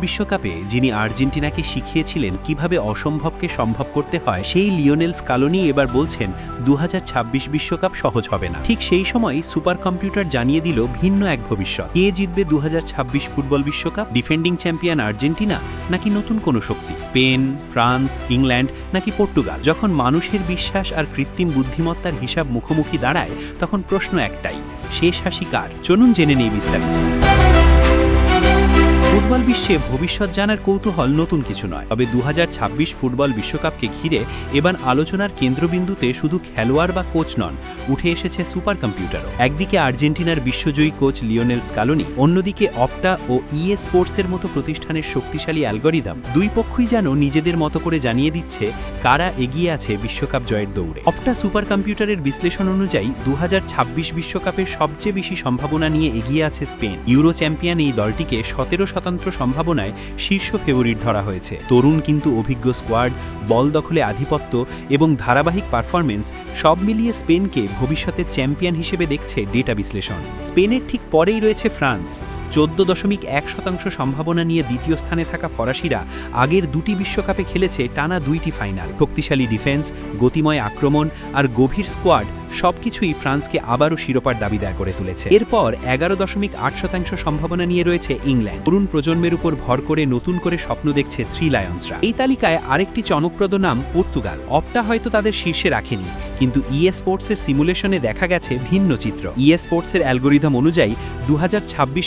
বিশ্বকাপে যিনি আর্জেন্টিনাকে শিখিয়েছিলেন কীভাবে অসম্ভবকে সম্ভব করতে হয়, সেই লিওনেল স্কালোনি এবার বলছেন দু বিশ্বকাপ সহজ হবে না। ঠিক সেই সময় সুপার কম্পিউটার জানিয়ে দিল ভিন্ন এক ভবিষ্যৎ। কে জিতবে দু হাজার ছাব্বিশ ফুটবল বিশ্বকাপ? ডিফেন্ডিং চ্যাম্পিয়ন আর্জেন্টিনা নাকি নতুন কোনো শক্তি? স্পেন, ফ্রান্স, ইংল্যান্ড নাকি পর্তুগাল? যখন মানুষের বিশ্বাস আর কৃত্রিম বুদ্ধিমত্তার হিসাব মুখোমুখি দাঁড়ায়, তখন প্রশ্ন একটাই, শেষ হাসি কার? চলুন জেনে নেই বিস্তারিত। ফুটবল বিশ্বে ভবিষ্যৎ জানার কৌতূহল নতুন কিছু নয়। তবে দু হাজার ছাব্বিশ ফুটবল বিশ্বকাপকে ঘিরে এবার আলোচনার কেন্দ্রবিন্দুতে শুধু খেলোয়াড় বা কোচ নন, উঠে এসেছে সুপার কম্পিউটারও একদিকে আর্জেন্টিনার বিশ্বজয়ী কোচ লিওনেল স্কালোনি, অন্যদিকে অপটা ও ইএ স্পোর্টসের মতো প্রতিষ্ঠানের শক্তিশালী অ্যালগরিদম। দুই পক্ষই যেন নিজেদের মতো করে জানিয়ে দিচ্ছে কারা এগিয়ে আছে বিশ্বকাপ জয়ের দৌড়ে। অপটা সুপার কম্পিউটারের বিশ্লেষণ অনুযায়ী দু বিশ্বকাপের সবচেয়ে বেশি সম্ভাবনা নিয়ে এগিয়ে আছে স্পেন। ইউরো চ্যাম্পিয়ন এই দলটিকে সতেরো শতাংশ সম্ভাবনায় শীর্ষ ফেভারিট ধরা হয়েছে। তরুণ কিন্তু অভিজ্ঞ স্কোয়াড বল দখলে আধিপত্য এবং ধারাবাহিক পারফরমেন্স সব মিলিয়ে স্পেনকে ভবিষ্যতের চ্যাম্পিয়ন হিসেবে দেখছে ডেটা বিশ্লেষণ। স্পেনের ঠিক পরেই রয়েছে ফ্রান্স। চোদ্দ দশমিক এক শতাংশ সম্ভাবনা নিয়ে দ্বিতীয় স্থানে থাকা ফরাসিরা আগের দুটি বিশ্বকাপে খেলেছে টানা দুইটি ফাইনাল। শক্তিশালী ডিফেন্স, গতিময় আক্রমণ আর গভীর স্কোয়াড সবকিছুই ফ্রান্সকে আবারও শিরোপার দাবিদার করে তুলেছে। এরপর এগারো দশমিক আট শতাংশ সম্ভাবনা নিয়ে রয়েছে ইংল্যান্ড। তরুণ প্রজন্মের উপর ভর করে নতুন করে স্বপ্ন দেখছে থ্রি লায়ন্সরা। এই তালিকায় আরেকটি চমকপ্রদ নাম পর্তুগাল। অপটা হয়তো তাদের শীর্ষে রাখেনি, কিন্তু ইএ স্পোর্টসের সিমুলেশনে দেখা গেছে ভিন্ন চিত্র। ইএ স্পোর্টসের অ্যালগোরিদম অনুযায়ী দু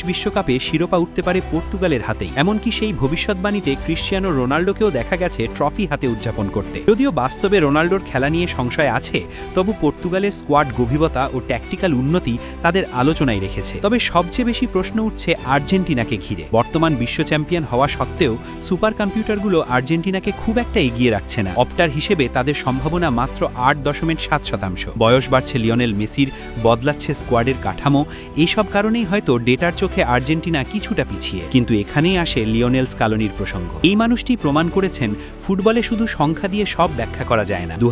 বিশ্বকাপে শিরোপা উঠতে পারে পর্তুগালের হাতেই। এমনকি সেই ভবিষ্যৎবাণীতে ক্রিশ্চিয়ানো রোনাল্ডোকেও দেখা গেছে ট্রফি হাতে উদযাপন করতে। যদিও বাস্তবে রোনাল্ডোর খেলা নিয়ে সংশয় আছে, তবু পর্তুগালের স্কোয়াড গভীরতা ও ট্যাকটিক্যাল উন্নতি তাদের আলোচনায় রেখেছে। তবে সবচেয়ে বেশি প্রশ্ন উঠছে আর্জেন্টিনাকে ঘিরে। বর্তমান বিশ্ব চ্যাম্পিয়ন হওয়া সত্ত্বেও সুপার কম্পিউটারগুলো আর্জেন্টিনাকে খুব একটা এগিয়ে রাখছে না। অপটার হিসেবে তাদের সম্ভাবনা মাত্র আট দশমিক সাত শতাংশ। বয়স বাড়ছে লিওনেল মেসির, বদলাচ্ছে স্কোয়াডের কাঠামো এইসব কারণেই হয়তো ডেটার চোখে আর্জেন্টিনা কিছুটা পিছিয়ে। কিন্তু এখানেই আসে লিওনেল স্কালোনির প্রসঙ্গ। এই মানুষটি প্রমাণ করেছেন, ফুটবলে শুধু সংখ্যা দিয়ে সব ব্যাখ্যা করা যায় না। দু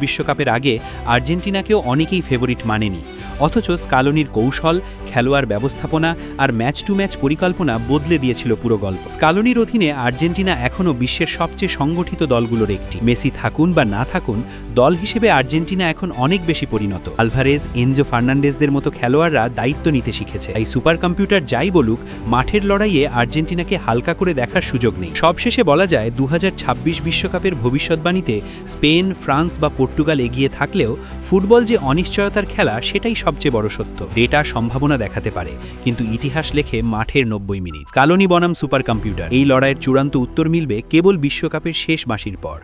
বিশ্বকাপের আগে আর্জেন্টিনাকেও অনেকেই ফেভারিট মানেনি। অথচ স্কালোনির কৌশল, খেলোয়াড় ব্যবস্থাপনা আর ম্যাচ টু ম্যাচ পরিকল্পনা বদলে দিয়েছিল পুরো গল্প। স্কালোনির অধীনে আর্জেন্টিনা এখনও বিশ্বের সবচেয়ে সংগঠিত দলগুলোর একটি। মেসি থাকুন বা না থাকুন, দল হিসেবে আর্জেন্টিনা এখন অনেক বেশি পরিণত। আলভারেজ, এনজো ফার্নান্ডেজদের মতো খেলোয়াড়রা দায়িত্ব নিতে শিখেছে। তাই সুপার কম্পিউটার যাই বলুক, মাঠের লড়াইয়ে আর্জেন্টিনাকে হালকা করে দেখার সুযোগ নেই। সবশেষে বলা যায় দু বিশ্বকাপের ভবিষ্যৎবাণীতে স্পেন, ফ্রান্স বা পর্তুগাল এগিয়ে থাকলেও ফুটবল যে অনিশ্চয়তার খেলা, সেটাই সবচেয়ে বড় সত্য ডেটা সম্ভাবনা দেখাতে পারে, কিন্তু ইতিহাস লেখে মাঠের নব্বই মিনিট। কালনি বনাম সুপার কম্পিউটার এই লড়াইয়ের চূড়ান্ত উত্তর মিলবে কেবল বিশ্বকাপের শেষ মাসির পর।